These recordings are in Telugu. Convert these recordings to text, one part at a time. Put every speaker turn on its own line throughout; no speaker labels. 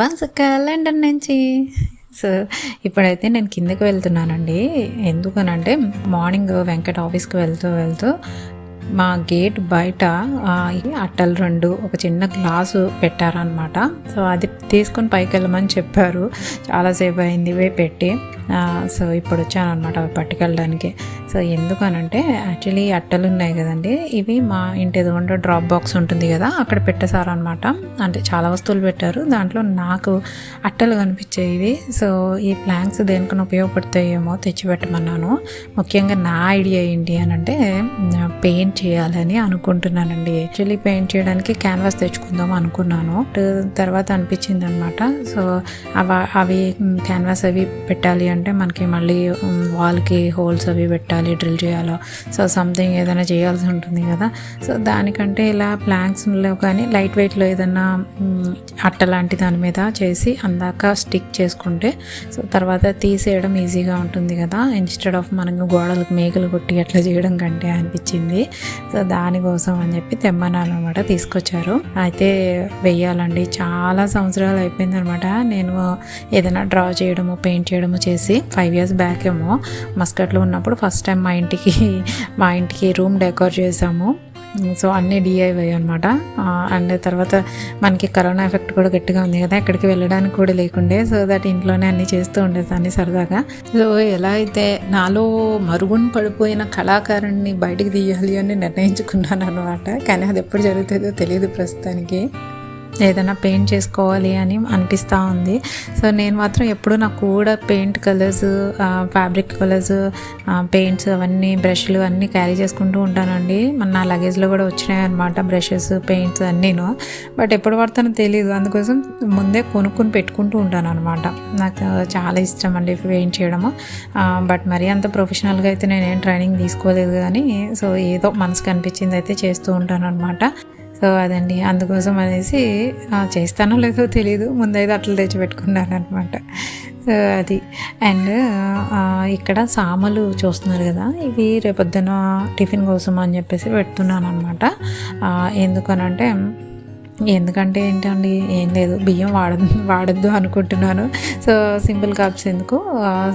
ఉన్నారు లండన్ నుంచి. సో ఇప్పుడైతే నేను కిందకి వెళ్తున్నానండి. ఎందుకనంటే మార్నింగ్ వెంకట ఆఫీస్కి వెళ్తూ వెళ్తూ మా గేట్ బయట అట్టలు రెండు ఒక చిన్న గ్లాసు పెట్టారనమాట సో అది తీసుకొని పైకి వెళ్ళమని చెప్పారు చాలాసేపు అయింది ఇవే పెట్టి. సో ఇప్పుడు వచ్చానమాట అవి పట్టుకెళ్ళడానికి. సో ఎందుకనంటే యాక్చువల్లీ అట్టలు ఉన్నాయి కదండి. ఇవి మా ఇంటి ఎదుగుండా డ్రాప్ బాక్స్ ఉంటుంది కదా అక్కడ పెట్టేశారనమాట అంటే చాలా వస్తువులు పెట్టారు. దాంట్లో నాకు అట్టలు కనిపించేవి. సో ఈ ప్లాంక్స్ దేనికైనా ఉపయోగపడతాయేమో తెచ్చిపెట్టమన్నాను. ముఖ్యంగా నా ఐడియా ఏంటి అని అంటే పెయింట్ చేయాలని అనుకుంటున్నానండి. యాక్చువల్లీ పెయింట్ చేయడానికి క్యాన్వాస్ తెచ్చుకుందాం అనుకున్నాను. తర్వాత అనిపించింది అనమాట సో అవ అవి క్యాన్వాస్ అవి పెట్టాలి అంటే మనకి మళ్ళీ వాల్కి హోల్స్ అవి పెట్టాలి డ్రిల్ చేయాలో. సో సంథింగ్ ఏదైనా చేయాల్సి ఉంటుంది కదా. సో దానికంటే ఇలా ప్లాంక్స్లో కానీ లైట్ వెయిట్లో ఏదైనా అట్ట లాంటి దాని మీద చేసి అందాక స్టిక్ చేసుకుంటే సో తర్వాత తీసేయడం ఈజీగా ఉంటుంది కదా. ఇన్స్టెడ్ ఆఫ్ మనకు గోడలకు మేకలు కొట్టి అట్లా చేయడం కంటే అనిపించింది సో దానికోసం అని చెప్పి తెమ్మనాలు అనమాట తీసుకొచ్చారు. అయితే వెయ్యాలండి. చాలా సంవత్సరాలు అయిపోయింది అనమాట నేను ఏదైనా డ్రా చేయడము పెయింట్ చేయడము చేసి ఫైవ్ ఇయర్స్ బ్యాక్ ఏమో మస్కట్లో ఉన్నప్పుడు ఫస్ట్ టైం మా ఇంటికి మా ఇంటికి రూమ్ డెకోర్ చేసాము. సో అన్నీ డిఐవై అనమాట అండ్ తర్వాత మనకి కరోనా ఎఫెక్ట్ కూడా గట్టిగా ఉంది కదా ఎక్కడికి వెళ్ళడానికి కూడా లేకుండే సో దట్ ఇంట్లోనే అన్నీ చేస్తూ ఉండేదాన్ని సరదాగా. సో ఎలా అయితే నాలో మరుగున పడిపోయిన కళాకారుణ్ణి బయటికి తీయాలి అని నిర్ణయించుకున్నాను అనమాట కానీ అది ఎప్పుడు జరుగుతుందో తెలియదు ప్రస్తుతానికి. ఏదైనా పెయింట్ చేసుకోవాలి అని అనిపిస్తూ ఉంది. సో నేను మాత్రం ఎప్పుడు నాకు కూడా paint colours fabric colours paints అవన్నీ బ్రష్లు అన్నీ క్యారీ చేసుకుంటూ ఉంటానండి. మన నా లగేజ్లో కూడా వచ్చినాయి అనమాట బ్రషెస్ పెయింట్స్ అన్నీను. బట్ ఎప్పుడు పడతానో తెలియదు అందుకోసం ముందే కొనుక్కొని పెట్టుకుంటూ ఉంటాను అనమాట నాకు చాలా ఇష్టం అండి పెయింట్ చేయడము. బట్ మరీ అంత ప్రొఫెషనల్గా అయితే నేనేం ట్రైనింగ్ తీసుకోలేదు కానీ సో ఏదో మనసుకు అనిపించింది అయితే చేస్తూ ఉంటాను అనమాట సో అదండి అందుకోసం అనేసి చేస్తానో లేదో తెలియదు ముందైతే అట్లా తెచ్చి పెట్టుకున్నాను అనమాట అది. అండ్ ఇక్కడ సామలు చూస్తున్నారు కదా ఇవి రేపొద్దున టిఫిన్ కోసం అని చెప్పేసి పెడుతున్నాను అనమాట ఎందుకనంటే ఎందుకంటే ఏంటండి ఏం లేదు బియ్యం వాడ వాడద్దు అనుకుంటున్నాను. సో సింపుల్ కప్స్ ఎందుకు?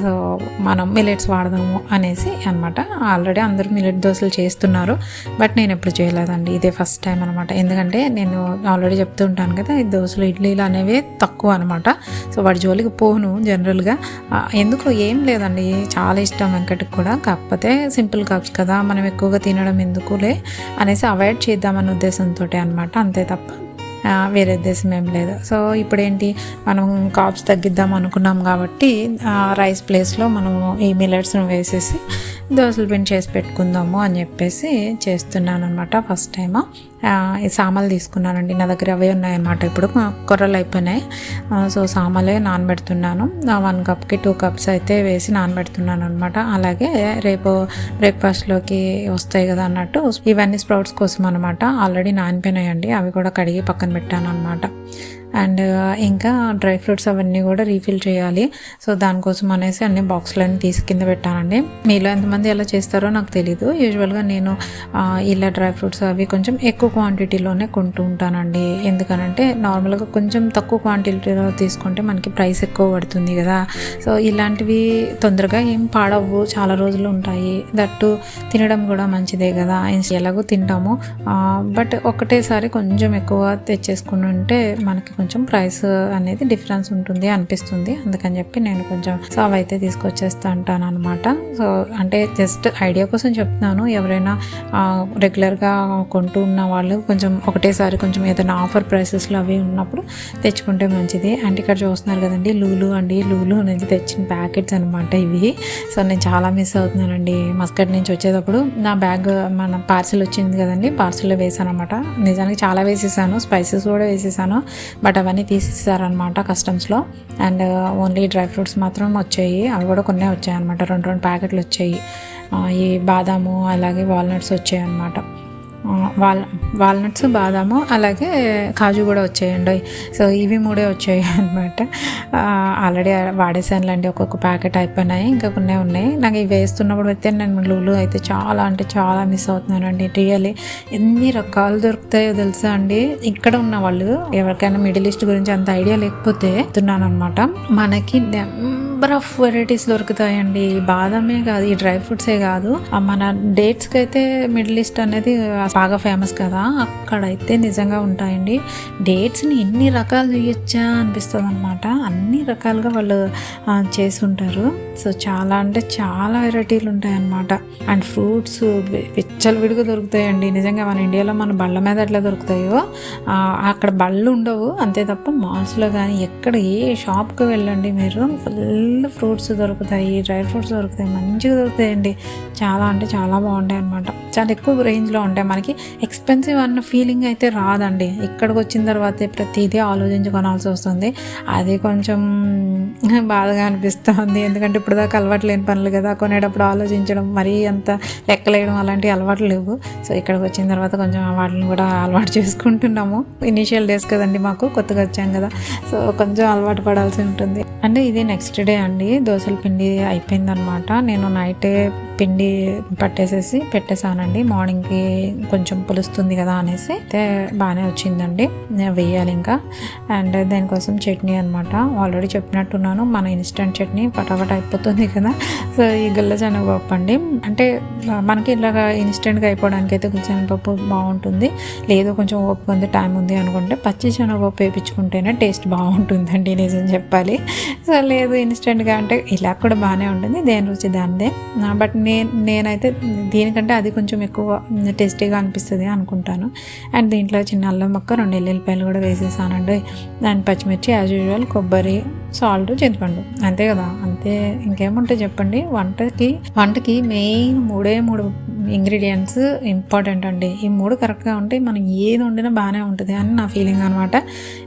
సో మనం మిలెట్స్ వాడదాము అనేసి అనమాట ఆల్రెడీ అందరూ మిలెట్ దోశలు చేస్తున్నారు బట్ నేను ఎప్పుడు చేయలేదండి. ఇదే ఫస్ట్ టైం అనమాట ఎందుకంటే నేను ఆల్రెడీ చెప్తూ ఉంటాను కదా ఈ దోశలు ఇడ్లీలు అనేవి తక్కువ అనమాట సో వాడి జోలికి పోను జనరల్గా. ఎందుకు? ఏం లేదండి. చాలా ఇష్టం వెంకటకి కూడా. కాకపోతే సింపుల్ కప్స్ కదా మనం ఎక్కువగా తినడం ఎందుకులే అనేసి అవాయిడ్ చేద్దామన్న ఉద్దేశంతో అనమాట అంతే తప్ప. వేరే ఉద్దేశం ఏం లేదు. సో ఇప్పుడేంటి మనం కాప్స్ తగ్గిద్దాం అనుకున్నాం కాబట్టి రైస్ ప్లేస్లో మనము ఈ మిల్లెట్స్ని వేసేసి దోశల పిండి చేసి పెట్టుకుందాము అని చెప్పేసి చేస్తున్నాను అనమాట ఫస్ట్ టైం ఈ సామాలు తీసుకున్నానండి. నా దగ్గర అవే ఉన్నాయన్నమాట. ఇప్పుడు కొర్రలు అయిపోయినాయి. సో సామాలే నానబెడుతున్నాను. వన్ కప్కి టూ కప్స్ అయితే వేసి నానబెడుతున్నాను అనమాట అలాగే రేపు బ్రేక్ఫాస్ట్లోకి వస్తాయి కదా అన్నట్టు ఇవన్నీ స్ప్రౌట్స్ కోసం అనమాట ఆల్రెడీ నానిపోయినాయండి. అవి కూడా కడిగి పక్కన పెట్టాను అనమాట అండ్ ఇంకా డ్రై ఫ్రూట్స్ అవన్నీ కూడా రీఫిల్ చేయాలి. సో దానికోసం అనేసి అన్ని బాక్స్లన్నీ తీసి కింద పెట్టానండి. మీలో ఎంతమంది ఎలా చేస్తారో నాకు తెలీదు. యూజువల్గా నేను ఇలా డ్రై ఫ్రూట్స్ అవి కొంచెం ఎక్కువ క్వాంటిటీలోనే కొంటూ ఉంటానండి. ఎందుకనంటే నార్మల్గా కొంచెం తక్కువ క్వాంటిటీలో తీసుకుంటే మనకి ప్రైస్ ఎక్కువ పడుతుంది కదా. సో ఇలాంటివి తొందరగా ఏం పాడవు చాలా రోజులు ఉంటాయి. దట్టు తినడం కూడా మంచిదే కదా. ఎలాగో తింటాము. బట్ ఒకటేసారి కొంచెం ఎక్కువ తెచ్చేసుకుని ఉంటే మనకి కొంచెం ప్రైస్ అనేది డిఫరెన్స్ ఉంటుంది అనిపిస్తుంది. అందుకని చెప్పి నేను కొంచెం సో అవైతే తీసుకొచ్చేస్తా అంటాను అనమాట సో అంటే జస్ట్ ఐడియా కోసం చెప్తున్నాను. ఎవరైనా రెగ్యులర్గా కొంటూ ఉన్న వాళ్ళు కొంచెం ఒకటేసారి కొంచెం ఏదైనా ఆఫర్ ప్రైసెస్లో అవి ఉన్నప్పుడు తెచ్చుకుంటే మంచిది. అండ్ ఇక్కడ చూస్తున్నారు కదండి లూలు అండి. లూలు నుంచి తెచ్చిన ప్యాకెట్స్ అనమాట ఇవి. సో నేను చాలా మిస్ అవుతున్నానండి. మస్కట్ నుంచి వచ్చేటప్పుడు నా బ్యాగ్ మన పార్సిల్ వచ్చింది కదండి పార్సిల్లో వేసాను అనమాట నిజానికి చాలా వేసేసాను స్పైసెస్ కూడా వేసేసాను. బట్ అవన్నీ తీసేసారనమాట కస్టమ్స్లో. And uh, only dry fruits మాత్రం వచ్చాయి. అవి కూడా కొన్ని వచ్చాయి అనమాట రెండు రెండు ప్యాకెట్లు వచ్చాయి. ఈ బాదాము అలాగే వాల్నట్స్ వచ్చాయి అనమాట వాల్ వాల్నట్స్ బాదాము అలాగే కాజు కూడా వచ్చాయండి. సో ఇవి మూడే వచ్చాయి అనమాట ఆల్రెడీ వాడేసానులేండి ఒక్కొక్క ప్యాకెట్ అయిపోయినాయి ఇంకా కొన్ని ఉన్నాయి. నాకు ఇవి వేస్తున్నప్పుడు అయితే నేను లూలు అయితే చాలా అంటే చాలా మిస్ అవుతున్నానండి రియలీ ఎన్ని రకాలు దొరుకుతాయో తెలుసా అండి? ఇక్కడ ఉన్న వాళ్ళు ఎవరికైనా మిడిల్ ఈస్ట్ గురించి అంత ఐడియా లేకపోతే అనమాట మనకి నెంబర్ ఆఫ్ వెరైటీస్ దొరుకుతాయండి. బాదమే కాదు ఈ డ్రై ఫ్రూట్సే కాదు. మన డేట్స్కి అయితే మిడిల్ ఈస్ట్ అనేది బాగా ఫేమస్ కదా. అక్కడైతే నిజంగా ఉంటాయండి. డేట్స్ని ఎన్ని రకాలు చేయొచ్చా అనిపిస్తుంది అనమాట అన్ని రకాలుగా వాళ్ళు చేసి ఉంటారు సో చాలా అంటే చాలా వెరైటీలు ఉంటాయి అన్నమాట అండ్ ఫ్రూట్స్ విడిగా దొరుకుతాయండి. నిజంగా మన ఇండియాలో మన బళ్ళ మీద ఎట్లా దొరుకుతాయో అక్కడ బళ్ళు ఉండవు. అంతే తప్ప మాల్స్లో కానీ ఎక్కడ ఏ షాప్కి వెళ్ళండి. మీరు ఫుల్ ఫ్రూట్స్ దొరుకుతాయి డ్రై ఫ్రూట్స్ దొరుకుతాయి మంచిగా దొరుకుతాయండి. చాలా అంటే చాలా బాగుంటాయి అనమాట చాలా ఎక్కువ రేంజ్లో ఉంటాయి. మనకి ఎక్స్పెన్సివ్ అన్న ఫీలింగ్ అయితే రాదండి. ఇక్కడికి వచ్చిన తర్వాతే ప్రతిదీ ఆలోచించి కొనాల్సి వస్తుంది. అది కొంచెం బాధగా అనిపిస్తుంది. ఎందుకంటే ఇప్పుడు దాకా అలవాటు లేని పనులు కదా కొనేటప్పుడు ఆలోచించడం మరీ అంత లెక్కలేయడం అలాంటి అలవాటు లేవు. సో ఇక్కడికి వచ్చిన తర్వాత కొంచెం వాటిని కూడా అలవాటు చేసుకుంటున్నాము. ఇనీషియల్ డేస్ కదండి మాకు కొత్తగా వచ్చాం కదా. సో కొంచెం అలవాటు పడాల్సి ఉంటుంది. అంటే ఇది నెక్స్ట్ డే అండి. దోశల పిండి అయిపోయిందనమాట. నేను నైటే పిండి పట్టేసేసి పెట్టేశానండి. మార్నింగ్కి కొంచెం పులుస్తుంది కదా అనేసి అయితే బాగానే వచ్చిందండి. నేను వేయాలి ఇంకా. అండ్ దానికోసం చట్నీ అనమాట ఆల్రెడీ చెప్పినట్టున్నాను మన ఇన్స్టెంట్ చట్నీ పటాపట అయిపోతుంది కదా. సో ఈ గుల్ల శనగపప్పు అండి. అంటే మనకి ఇలాగా ఇన్స్టెంట్గా అయిపోవడానికి అయితే గుల్ల శనగపప్పు బాగుంటుంది. లేదు కొంచెం ఓపిక ఉంది టైం ఉంది అనుకుంటే పచ్చి శనగపప్పు వేయించుకుంటేనే టేస్ట్ బాగుంటుందండి నిజం చెప్పాలి. సో లేదు ఇన్స్టెంట్గా అంటే ఇలా కూడా బాగానే ఉంటుంది. దేని రుచి దానిదే. బట్ నేను నేనైతే దీనికంటే అది కొంచెం ఎక్కువ టేస్టీగా అనిపిస్తుంది అనుకుంటాను. అండ్ దీంట్లో చిన్న అల్లం మొక్క రెండు ఎల్లుల్లిపాయలు కూడా వేసేసానండి. దాని పచ్చిమిర్చి యాజ్ యూజువల్ కొబ్బరి సాల్ట్ చింతపండు. అంతే కదా? అంతే ఇంకేముంటాయి చెప్పండి. వంటకి వంటకి మెయిన్ మూడే మూడు ఇంగ్రీడియంట్స్ ఇంపార్టెంట్ అండి. ఈ మూడు కరెక్ట్గా ఉంటే మనం ఏది వండినా బాగానే ఉంటుంది అని నా ఫీలింగ్ అనమాట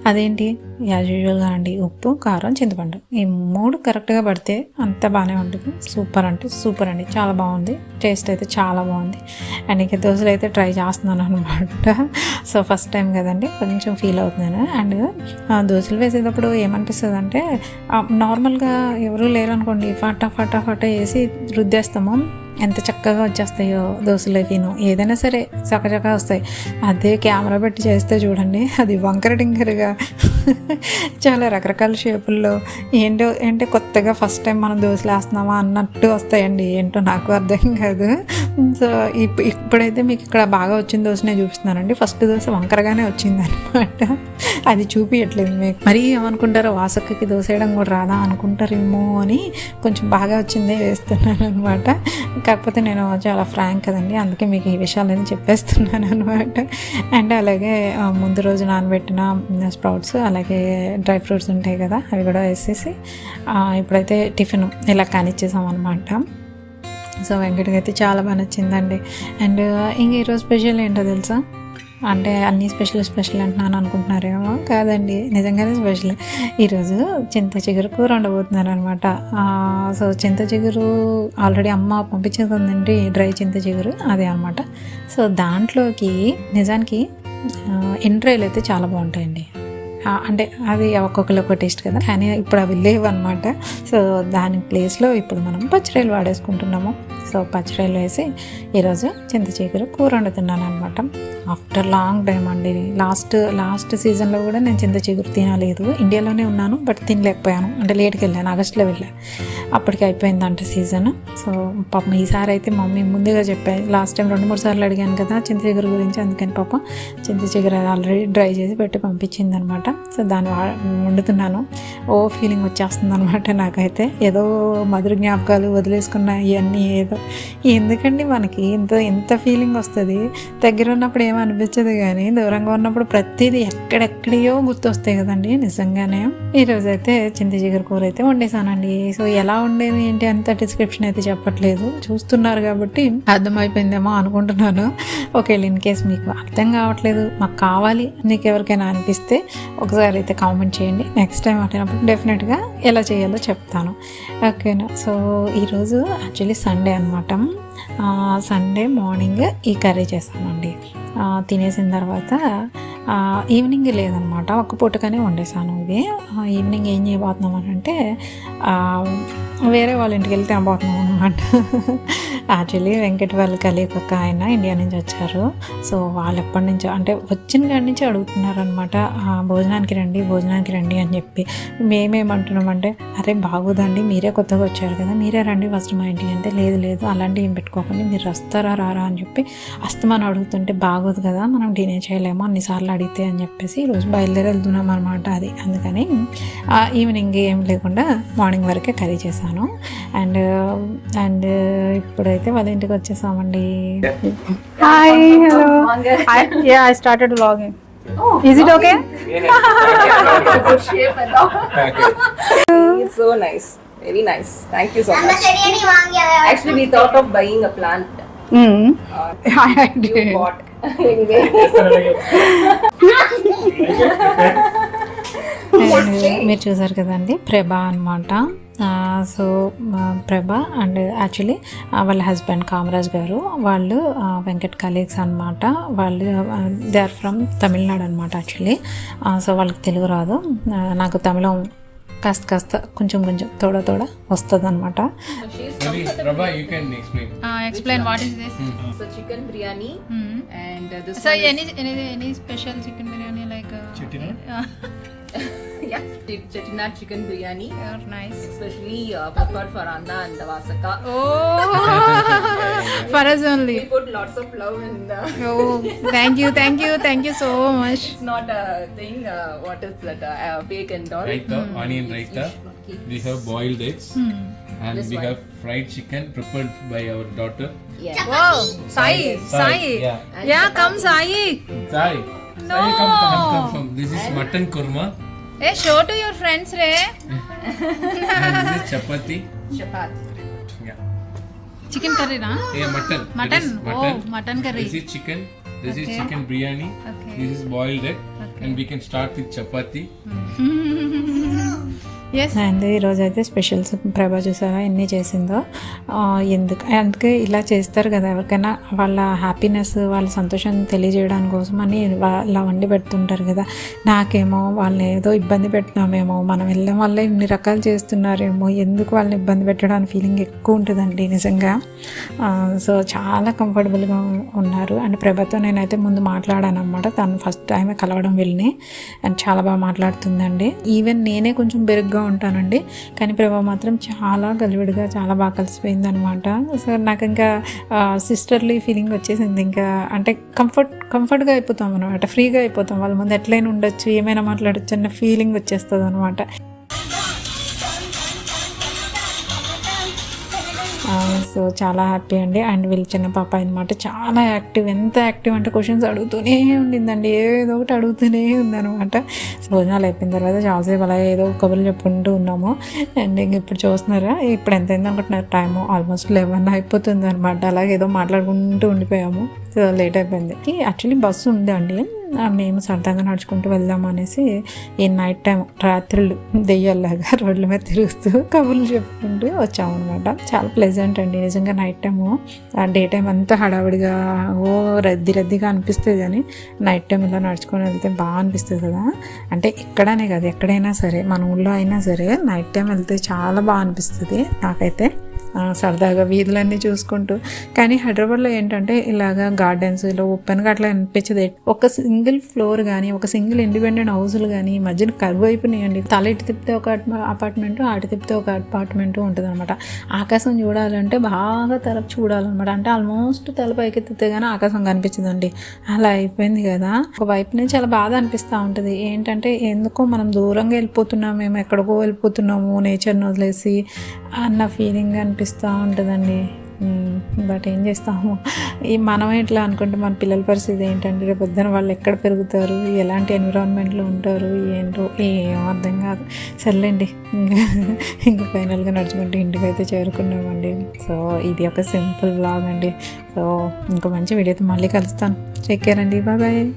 అదేంటి? యాజ్ యూజువల్గా అండి ఉప్పు కారం చింతపండు. ఈ మూడు కరెక్ట్గా పడితే అంత బాగానే ఉంటుంది. సూపర్ అంటే సూపర్ అండి. చాలా బాగుంది. టేస్ట్ అయితే చాలా బాగుంది. అండ్ ఇంకా దోశలు అయితే ట్రై చేస్తున్నాను అనమాట సో ఫస్ట్ టైం కదండి కొంచెం ఫీల్ అవుతున్నాను. అండ్ ఆ, దోశలు వేసేటప్పుడు ఏమనిపిస్తుంది అంటే నార్మల్గా ఎవరు లేరు అనుకోండి ఫటా ఫటా ఫటా వేసి రుద్దేస్తాము. ఎంత చక్కగా వచ్చేస్తాయో దోశలు అవిను ఏదైనా సరే చక్కచక్క వస్తాయి. అదే కెమెరా పెట్టి చేస్తే చూడండి అది వంకర టింకరగా చాలా రకరకాల షేపుల్లో ఏంటో అంటే కొత్తగా ఫస్ట్ టైం మనం దోశలు వేస్తున్నామా అన్నట్టు వస్తాయండి. ఏంటో నాకు అర్థం కాదు. సో ఇప్- ఇప్పుడైతే మీకు ఇక్కడ బాగా వచ్చిన దోశనే చూపిస్తున్నానండి. ఫస్ట్ దోశ వంకరగానే వచ్చింది అనమాట అది చూపించట్లేదు మీకు. మరీ ఏమనుకుంటారో వాసక్కకి దోశ వేయడం కూడా రాదా అనుకుంటారేమో అని కొంచెం బాగా వచ్చిందే వేస్తున్నాను అనమాట కాకపోతే నేను చాలా ఫ్రాంక్ కదండి. అందుకే మీకు ఈ విషయాలని చెప్పేస్తున్నాను అనమాట అండ్ అలాగే ముందు రోజు నానబెట్టిన స్ప్రౌట్స్ అలాగే డ్రై ఫ్రూట్స్ ఉంటాయి కదా అవి కూడా వేసేసి ఇప్పుడైతే టిఫిన్ ఇలా కానిచ్చేసాం అనమాట సో వెంకటకి అయితే చాలా బాగా నచ్చిందండి. అండ్ ఇంక ఈరోజు స్పెషల్ ఏంటో తెలుసా? అంటే అన్ని స్పెషల్ స్పెషల్ అంటున్నాను అనుకుంటున్నారేమో? కాదండి నిజంగానే స్పెషల్. ఈరోజు చింత చిగురు కూర వండబోతున్నారు అనమాట సో చింత చిగురు ఆల్రెడీ అమ్మ పంపించేదండి డ్రై చింత చిగురు అదే అనమాట సో దాంట్లోకి నిజానికి ఎండ్రాయిలు అయితే చాలా బాగుంటాయండి. అంటే అది ఒక్కొక్కరు ఒక టేస్ట్ కదా. కానీ ఇప్పుడు అవి లేవు అనమాట సో దాని ప్లేస్లో ఇప్పుడు మనం పచ్చిరాయలు వాడేసుకుంటున్నాము. సో పచ్చిరాయలు వేసి ఈరోజు చింత చీకర కూర వండుతున్నాను అనమాట ఆఫ్టర్ లాంగ్ టైం అండి లాస్ట్ లాస్ట్ సీజన్లో కూడా నేను చింత చిగురు తినలేదు. ఇండియాలోనే ఉన్నాను బట్ తినలేకపోయాను. అంటే లేట్కి వెళ్ళాను ఆగస్ట్లో వెళ్ళాను అప్పటికి అయిపోయిందంట సీజన్. సో పాపం ఈసారి అయితే మమ్మీ ముందుగా చెప్పాయి లాస్ట్ టైం రెండు మూడు సార్లు అడిగాను కదా చింత చిగురు గురించి అందుకని పాపం చింత చిగురు ఆల్రెడీ డ్రై చేసి పెట్టి పంపించింది అనమాట సో దాన్ని వండుతున్నాను. ఓ ఫీలింగ్ వచ్చేస్తుంది అనమాట నాకైతే. ఏదో మధుర జ్ఞాపకాలు వదిలేసుకున్న ఇవన్నీ ఏదో. ఎందుకండి మనకి ఇంత ఇంత ఫీలింగ్ వస్తుంది? దగ్గర ఉన్నప్పుడు ఏమనిపించదు కానీ దూరంగా ఉన్నప్పుడు ప్రతిదీ ఎక్కడెక్కడియో గుర్తొస్తాయి కదండి నిజంగానే. ఈరోజు అయితే చింత చిగురు కూర అయితే వండేసానండి సో ఎలా ఉండేది ఏంటి అంత డిస్క్రిప్షన్ అయితే చెప్పట్లేదు. చూస్తున్నారు కాబట్టి అర్థమైపోయిందేమో అనుకుంటున్నాను. ఒకవేళ ఇన్ కేస్ మీకు అర్థం కావట్లేదు మాకు కావాలి నీకు ఎవరికైనా అనిపిస్తే ఒకసారి అయితే కామెంట్ చేయండి. నెక్స్ట్ టైం అడిగినప్పుడు డెఫినెట్గా ఎలా చేయాలో చెప్తాను. ఓకేనా? సో ఈరోజు యాక్చువల్లీ సండే అనమాట సండే మార్నింగ్ ఈ కర్రీ చేశానండి తినేసిన తర్వాత ఈవినింగ్ లేదనమాట ఒక్క పూటగానే వండేసాను ఇది ఈవినింగ్ ఏం చేయబోతున్నాం అంటే వేరే వాళ్ళ ఇంటికి వెళ్తే తినబోతున్నాం అనమాట యాక్చువల్లీ వెంకట్ వాళ్ళ కలిగి ఒక ఆయన ఇండియా నుంచి వచ్చారు. సో వాళ్ళు ఎప్పటి నుంచో అంటే వచ్చిన కాడి నుంచి అడుగుతున్నారనమాట భోజనానికి రండి భోజనానికి రండి అని చెప్పి. మేమేమంటున్నామంటే అరే బాగోదండి మీరే కొత్తగా వచ్చారు కదా మీరే రండి ఫస్ట్ మా ఇంటికి అంటే లేదు లేదు అలాంటివి ఏం పెట్టుకోకండి మీరు వస్తారా రారా అని చెప్పి అస్తమానం అడుగుతుంటే బాగోదు కదా మనం డినే చేయలేము అన్నిసార్లు అడిగితే అని చెప్పేసి ఈరోజు బయలుదేరి వెళ్తున్నాం అనమాట అది. అందుకని ఈవినింగ్ ఏం లేకుండా మార్నింగ్ వరకే కర్రీ చేశాను. అండ్ అండ్ ఇప్పుడైతే వాళ్ళ ఇంటికి వచ్చేసామండి
Hi, hello. I, yeah, I started vlogging. Is it okay?
good shape and all. It's so nice. Very nice. Thank you so much. Actually, we thought of buying a plant.
Mm.
Uh,
I
you
did.
bought. anyway.
మీరు చూసారు కదండి ప్రభ అనమాట సో ప్రభ అండ్ యాక్చువల్లీ వాళ్ళ హస్బెండ్ కామరాజ్ గారు వాళ్ళు వెంకట్ కలీగ్స్ అనమాట వాళ్ళు దే ఆర్ ఫ్రమ్ తమిళనాడు అనమాట యాక్చువల్లీ సో వాళ్ళకి తెలుగు రాదు. నాకు తమిళం కాస్త కాస్త కొంచెం కొంచెం తోడ తోడ వస్తుంది అనమాట
what is this?
so chicken biryani
Mm.
and yeah, ch- chettinad chicken biryani.
yeah, nice.
Especially uh, prepared for Anna and Vasaka.
Oh, for us only.
We put lots of love in the.
Oh, thank you, thank you, thank you so much.
It's not a thing. Uh, what is that? Uh, bake and all.
Raita, onion raita. We have boiled eggs.
Hmm.
And
This
we
one.
have fried chicken prepared by our daughter.
Yeah.
Wow, Sai, Sai.
Yeah.
Yeah, come Sai.
Sai.
No.
Sai, come, come, come, come. This is mutton kurma.
Hey, show to your friends, Ray.
and this is chapati.
Chapati.
Yeah.
Chicken curry, na?
Yeah, mutton. That
Mutton.
is
Oh, mutton curry.
This is chicken. This is
Okay.
chicken biryani.
Okay.
This and
ఈరోజు అయితే స్పెషల్స్ ప్రభా చూసారా ఎన్ని చేసిందో. ఎందుకు అందుకే ఇలా చేస్తారు కదా ఎవరికైనా వాళ్ళ హ్యాపీనెస్ వాళ్ళ సంతోషం తెలియజేయడం కోసం అని అలా వండి పెడుతుంటారు కదా. నాకేమో వాళ్ళని ఏదో ఇబ్బంది పెట్టినామేమో మనం వెళ్ళడం వల్ల ఇన్ని రకాలు చేస్తున్నారేమో ఎందుకు వాళ్ళని ఇబ్బంది పెట్టడానికి ఫీలింగ్ ఎక్కువ ఉంటుందండి నిజంగా. సో చాలా కంఫర్టబుల్గా ఉన్నారు. అండ్ ప్రభతో నేనైతే ముందు మాట్లాడాను అనమాట తను ఫస్ట్ టైమే కలవడం వెళ్ళి అండ్ చాలా బాగా మాట్లాడుతుందండి. ఈవెన్ నేనే కొంచెం బెరుగ్గా ఉంటానండి. కానీ ప్రభా మాత్రం చాలా గలివిడిగా చాలా బాగా కలిసిపోయింది అనమాట సో నాకు ఇంకా సిస్టర్లీ ఫీలింగ్ వచ్చేసింది. ఇంకా అంటే కంఫర్ట్ కంఫర్ట్గా అయిపోతాం అనమాట ఫ్రీగా అయిపోతాం. వాళ్ళ ముందు ఎట్లయినా ఉండొచ్చు ఏమైనా మాట్లాడచ్చు అన్న ఫీలింగ్ వచ్చేస్తుంది అనమాట సో చాలా హ్యాపీ అండి. అండ్ వీళ్ళ చిన్న పాప అనమాట చాలా యాక్టివ్. ఎంత యాక్టివ్ అంటే క్వశ్చన్స్ అడుగుతూనే ఉండిందండి. ఏదో ఒకటి అడుగుతూనే ఉందనమాట భోజనాలు అయిపోయిన తర్వాత చాలాసేపు అలా ఏదో కబుర్లు చెప్పుకుంటూ ఉన్నాము. అండ్ ఇంక ఇప్పుడు చూస్తున్నారా? ఇప్పుడు ఎంత అయింది అనుకుంటున్నారు? టైము ఆల్మోస్ట్ లెవెన్ అయిపోతుంది అనమాట అలాగే ఏదో మాట్లాడుకుంటూ ఉండిపోయాము. సో లేట్ అయిపోయింది. యాక్చువల్లీ బస్సు ఉందండి. మేము సరదాగా నడుచుకుంటూ వెళ్దాం అనేసి ఈ నైట్ టైం రాత్రులు దెయ్యాల్లాగా రోడ్ల మీద తిరుగుతూ కబుర్లు చెప్పుకుంటూ వచ్చాము అనమాట చాలా ప్లెజెంట్ అండి. నిజంగా నైట్ టైము డే టైం అంతా హడావిడిగా ఓ రద్దీ రద్దీగా అనిపిస్తుంది కానీ నైట్ టైం ఇలా నడుచుకొని వెళ్తే బాగా అనిపిస్తుంది కదా. అంటే ఎక్కడనే కాదు ఎక్కడైనా సరే మన ఊళ్ళో అయినా సరే నైట్ టైం వెళ్తే చాలా బాగా అనిపిస్తుంది నాకైతే. సరదాగా వీధులన్నీ చూసుకుంటూ. కానీ హైదరాబాద్లో ఏంటంటే ఇలాగా గార్డెన్స్ ఇలా ఓపెన్గా అట్లా అనిపించదు. ఒక సింగిల్ ఫ్లోర్ కానీ ఒక సింగిల్ ఇండిపెండెంట్ హౌస్లు కానీ ఈ మధ్యన కరువు అయిపోయినాయండి. తల ఇటు తిప్పితే ఒక అపార్ట్మెంట్ అటు తిప్పితే ఒక అపార్ట్మెంట్ ఉంటుంది అనమాట ఆకాశం చూడాలంటే బాగా తలపు చూడాలన్నమాట. అంటే ఆల్మోస్ట్ తల పైకెత్తితే కానీ ఆకాశం కనిపించదండి. అలా అయిపోయింది కదా. ఒక వైపు నుంచి చాలా బాధ అనిపిస్తూ ఉంటుంది. ఏంటంటే ఎందుకో మనం దూరంగా వెళ్ళిపోతున్నాం మేము ఎక్కడికో వెళ్ళిపోతున్నాము నేచర్ని వదిలేసి అన్న ఫీలింగ్ అని అనిపిస్తూ ఉంటుందండి. బట్ ఏం చేస్తాము? ఈ మనం ఎట్లా అనుకుంటే మన పిల్లల పరిస్థితి ఏంటంటే రేపు పొద్దున వాళ్ళు ఎక్కడ పెరుగుతారు? ఎలాంటి ఎన్విరాన్మెంట్లో ఉంటారు? ఏంటో ఏం అర్థం కాదు. సర్లేండి. ఇంకా ఇంకా ఫైనల్గా నడుచుకుంటూ ఇంటికి అయితే చేరుకున్నామండి. సో ఇది ఒక సింపుల్ బ్లాగ్ అండి. సో ఇంకో మంచి వీడియోతో మళ్ళీ కలుస్తాను. చెక్ కేర్ అండి. Bye bye